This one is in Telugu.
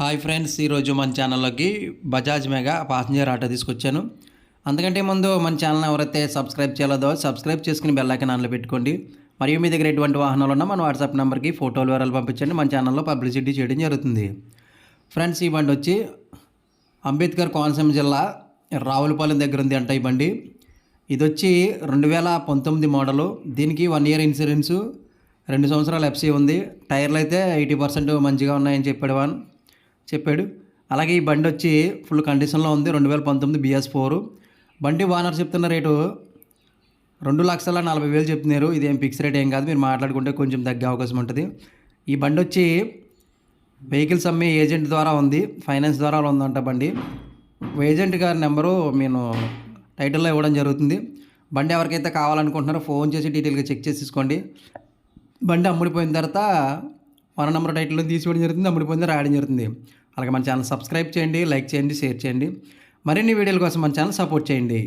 హాయ్ ఫ్రెండ్స్ ఈరోజు మన ఛానల్లోకి బజాజ్ మెగా పాసింజర్ ఆటో తీసుకొచ్చాను. అందుకంటే ముందు మన ఛానల్ ఎవరైతే సబ్స్క్రైబ్ చేయలేదో సబ్స్క్రైబ్ చేసుకుని బెల్లైకన్ ఆన్లో పెట్టుకోండి. మరియు మీ దగ్గర ఎటువంటి వాహనాలు ఉన్నా మన వాట్సాప్ నెంబర్కి ఫోటోలు వివరాలు పంపించండి. మన ఛానల్లో పబ్లిసిటీ చేయడం జరుగుతుంది. ఫ్రెండ్స్ ఈ బండి వచ్చి అంబేద్కర్ కోనసీమ జిల్లా రావులపాలెం దగ్గర ఉంది అంట ఈ బండి. ఇది వచ్చి రెండు వేల పంతొమ్మిది మోడలు. దీనికి వన్ ఇయర్ ఇన్సూరెన్సు రెండు సంవత్సరాలు ఎఫ్సీ ఉంది. టైర్లు అయితే ఎయిటీ పర్సెంట్ మంచిగా ఉన్నాయని చెప్పాడు వాన్ చెప్పాడు. అలాగే ఈ బండి వచ్చి ఫుల్ కండిషన్లో ఉంది రెండు వేల పంతొమ్మిది బిఎస్ ఫోర్. బండి ఓనర్ చెప్తున్న రేటు రెండు లక్షల నలభై వేలు చెప్తున్నారు. ఇది ఏం ఫిక్స్ రేట్ ఏం కాదు మీరు మాట్లాడుకుంటే కొంచెం తగ్గే అవకాశం ఉంటుంది. ఈ బండి వచ్చి వెహికల్స్ అమ్మే ఏజెంట్ ద్వారా ఉంది ఫైనాన్స్ ద్వారా ఉందంట బండి. ఏజెంట్ గారి నెంబరు నేను టైటిల్లో ఇవ్వడం జరుగుతుంది. బండి ఎవరికైతే కావాలనుకుంటున్నారో ఫోన్ చేసి డీటెయిల్గా చెక్ చేసి తీసుకోండి బండి అమ్ముడిపోయిన తర్వాత వన్ నెంబర్ టైటిల్లో తీసివ్వడం జరుగుతుంది అమ్ముడిపోయింది రాయడం జరుగుతుంది అలాగే మన ఛానల్ సబ్స్క్రైబ్ చేయండి లైక్ చేయండి షేర్ చేయండి మరిన్ని వీడియోల కోసం మన ఛానల్ సపోర్ట్ చేయండి